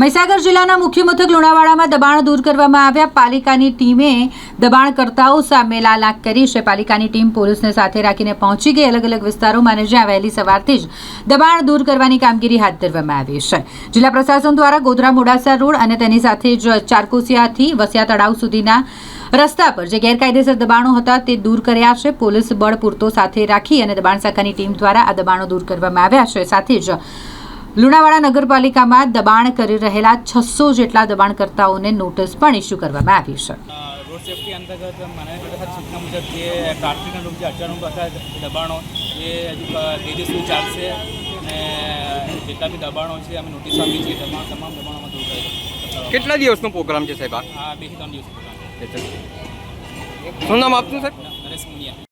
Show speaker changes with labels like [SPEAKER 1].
[SPEAKER 1] મહીસાગર જિલ્લાના મુખ્ય મથક લુણાવાડામાં દબાણ દૂર કરવામાં આવ્યા. પાલિકાની ટીમે દબાણકર્તાઓ સામે લાલાક કરી છે. પાલિકાની ટીમ પોલીસને સાથે રાખીને પહોંચી ગઈ. અલગ અલગ વિસ્તારોમાં અને જ્યાં વહેલી સવારથી જ દબાણ દૂર કરવાની કામગીરી હાથ ધરવામાં આવી છે. જિલ્લા પ્રશાસન દ્વારા ગોધરા મોડાસા રોડ અને તેની સાથે જ ચારકોસિયાથી વસિયા તળાવ સુધીના રસ્તા પર જે ગેરકાયદેસર દબાણો હતા તે દૂર કર્યા છે. પોલીસ બળ પૂરતો સાથે રાખી અને દબાણ શાખાની ટીમ દ્વારા આ દબાણો દૂર કરવામાં આવ્યા છે. સાથે જ લુણાવાડા નગરપાલિકામાં દબાણ કરી રહેલા છસો જેટલા દબાણકર્તાઓને નોટિસ પણ ઇસ્યુ કરવામાં આવી છે.
[SPEAKER 2] રોડ સેફટી અંતર્ગત સૂચના મુજબ જે ટ્રાફિકના રૂપ જે અચાનક દબાણો એ હજુ અ, સુધી ચાલશે અને જેટલા બી દબાણો છે અમે નોટિસ આપી છે તમામ તમામ દબાણોમાં દૂર કરે
[SPEAKER 3] કેટલા દિવસનો પ્રોગ્રામ છે સાહેબ આ?
[SPEAKER 2] બે ત્રણ દિવસ.
[SPEAKER 3] શું નામ આપનું સાહેબ?
[SPEAKER 2] નરેશ મુનિયા.